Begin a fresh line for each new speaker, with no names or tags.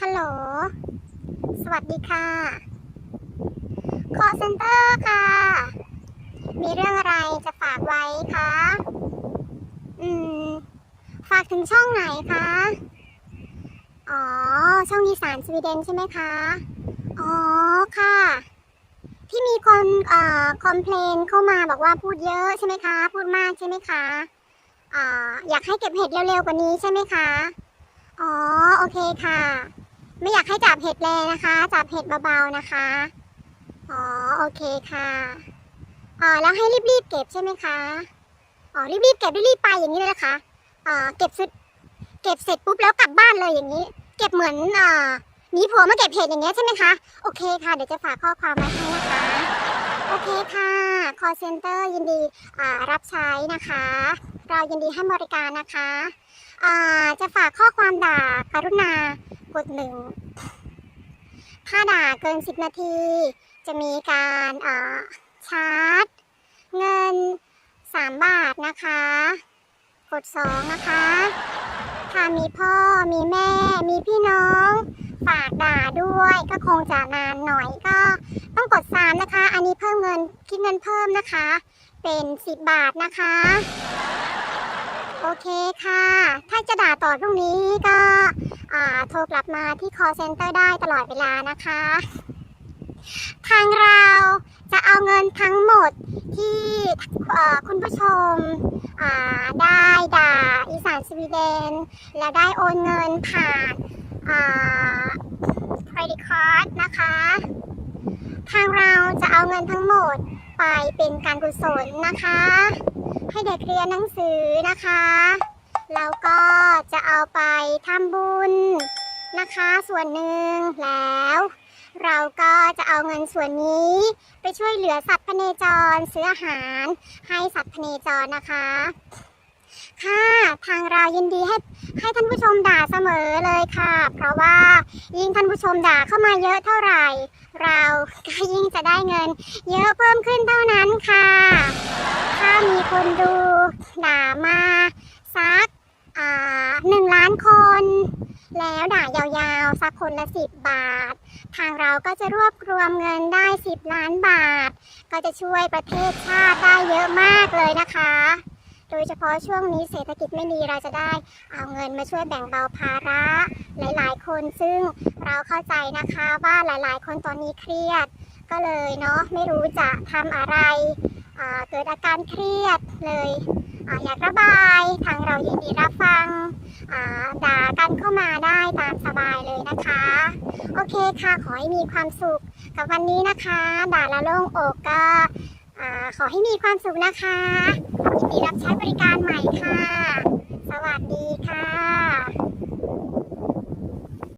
ฮัลโหล สวัสดีค่ะคอเซ็นเตอร์ค่ะ มีเรื่องอะไรจะฝากไว้คะ อืม ฝากถึงช่องไหนคะ อ๋อ ช่องอีสานสวีเดนใช่ไหมคะ อ๋อ ค่ะ ที่มีคนเอ่อคอมเพลนเข้ามาบอกว่าพูดเยอะใช่ไหมคะ พูดมากใช่ไหมคะอ่าอยากให้เก็บเห็ดเร็วๆกว่านี้ใช่ไหมคะ อ๋อ โอเคค่ะ ไม่อยากให้จับเห็ดแรงนะคะ จับเห็ดเบาๆนะคะ อ๋อโอเคค่ะอ่าแล้วให้รีบๆเก็บใช่ไหมคะอ๋อรีบๆเก็บรีบๆไปอย่างนี้เลยนะคะอ่าเก็บเสร็จเก็บเสร็จปุ๊บแล้วกลับบ้านเลยอย่างนี้ เก็บเหมือนอ่าหนีผัวมาเก็บเห็ดอย่างเงี้ยใช่ไหมคะโอเคค่ะเดี๋ยวจะฝากข้อความไว้ให้นะคะโอเคค่ะ call center ยินดีอ่ารับใช้นะคะ เรายินดีให้บริการนะคะอ่าจะฝากข้อความด่ากรุณา กดหนึ่งถ้าด่าเกิน 10 นาที จะมีการอ่าชาร์จ เงิน 3 บาทนะคะ กด 2 นะคะ ถ้ามีพ่อมีแม่ มีพี่น้องฝากด่าด้วยก็คงจะนานหน่อยก็ ต้องกด 3 นะคะ อันนี้เพิ่มเงินคิดเงินเพิ่มนะคะ เป็น 10 บาทนะคะ เคค่ะ ถ้าจะด่าต่อตรงนี้ก็โทรกลับมาที่ call center ได้ตลอดเวลานะคะ ทางเราจะเอาเงินทั้งหมดที่คุณผู้ชมได้ด่าอีสานสวีเดน และได้โอนเงินผ่านอ่า credit card นะคะ ทางเราจะเอาเงินทั้งหมดไปเป็นการกุศลนะคะ ให้เด็กเรียนหนังสือนะคะ แล้วก็จะเอาไปทำบุญนะคะส่วนหนึ่งแล้ว เราก็จะเอาเงินส่วนนี้ ไปช่วยเหลือสัตว์พเนจรซื้ออาหารให้สัตว์พเนจรนะคะค่ะทางเรายินดีให้ให้ท่านผู้ชมด่าเสมอเลยค่ะ เพราะว่ายิ่งท่านผู้ชมด่าเข้ามาเยอะเท่าไหร่ เราก็ยิ่งจะได้เงิน เยอะเพิ่มขึ้นเท่านั้นค่ะ มีคนดูด่ามาสักหนึ่งล้านคน แล้วด่ายาวๆ สักคนละสิบบาท ทางเราก็จะรวบรวมเงินได้10ล้านบาท ก็จะช่วยประเทศชาติได้เยอะมากเลยนะคะ โดยเฉพาะช่วงนี้เศรษฐกิจไม่ดีเราจะได้เอาเงินมาช่วยแบ่งเบาภาระ หลายๆ คนซึ่งเราเข้าใจนะคะว่าหลายๆ คนตอนนี้เครียด ก็เลยเนาะไม่รู้จะทำอะไร เกิดอาการเครียดเลยออยากระบายทางเรายินดีรับฟังด่ากันเข้ามาได้ตามสบายเลยนะคะ โอเคค่ะขอให้มีความสุขกับวันนี้นะคะด่าละโล่งอกก็ขอให้มีความสุขนะคะยินดีรับช